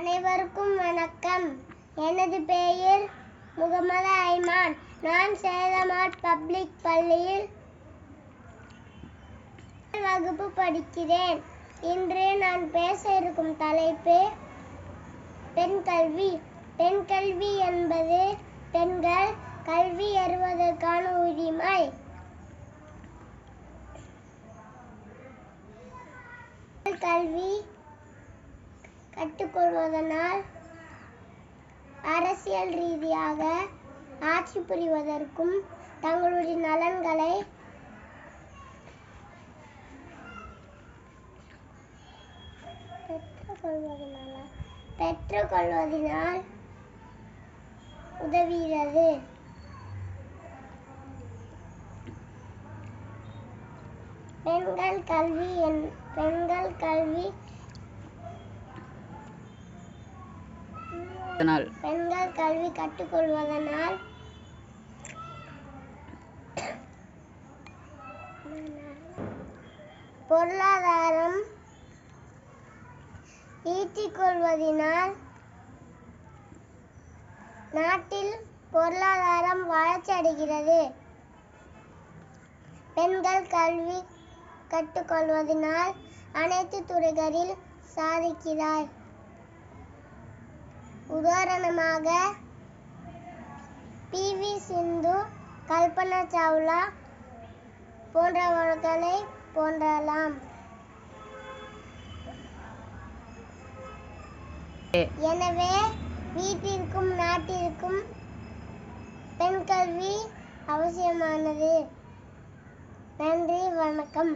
அனைவருக்கும் வணக்கம். எனது பெயர் முகமது ஐமான் நான் சேதமாட் பப்ளிக் பள்ளியில் வகுப்பு படிக்கிறேன். இன்று நான் பேச இருக்கும் தலைப்பு பெண் கல்வி. பெண் கல்வி என்பது பெண்கள் கல்வி அறிவதற்கான உரிமை. கல்வி கற்றுக்கொள்வதனால் அரசியல் ரீதியாக ஆட்சி புரிவதற்கும் தங்களுடைய நலன்களை பெற்றுக்கொள்வதனால பெற்றுக்கொள்வதனால் உதவுகிறது. பெண்கள் கல்வி என் பெண்கள் கல்வி இதனால் பெண்கள் கல்வி கற்றுக்கொள்வதனால். பொருளாதாரம் ஈட்டிக் கொள்வதனால் நாட்டில் பொருளாதாரம் வளர்ச்சி அடைகிறது. பெண்கள் கல்வி கற்றுக்கொள்வதனால் அனைத்து துறைகளில் சாதிக்கிறார். உதாரணமாக பி. வி. சிந்து கல்பனா சாவ்லா போன்றவர்களை போன்றலாம். எனவே வீட்டிற்கும் நாட்டிற்கும் பெண் கல்வி அவசியமானது. நன்றி வணக்கம்.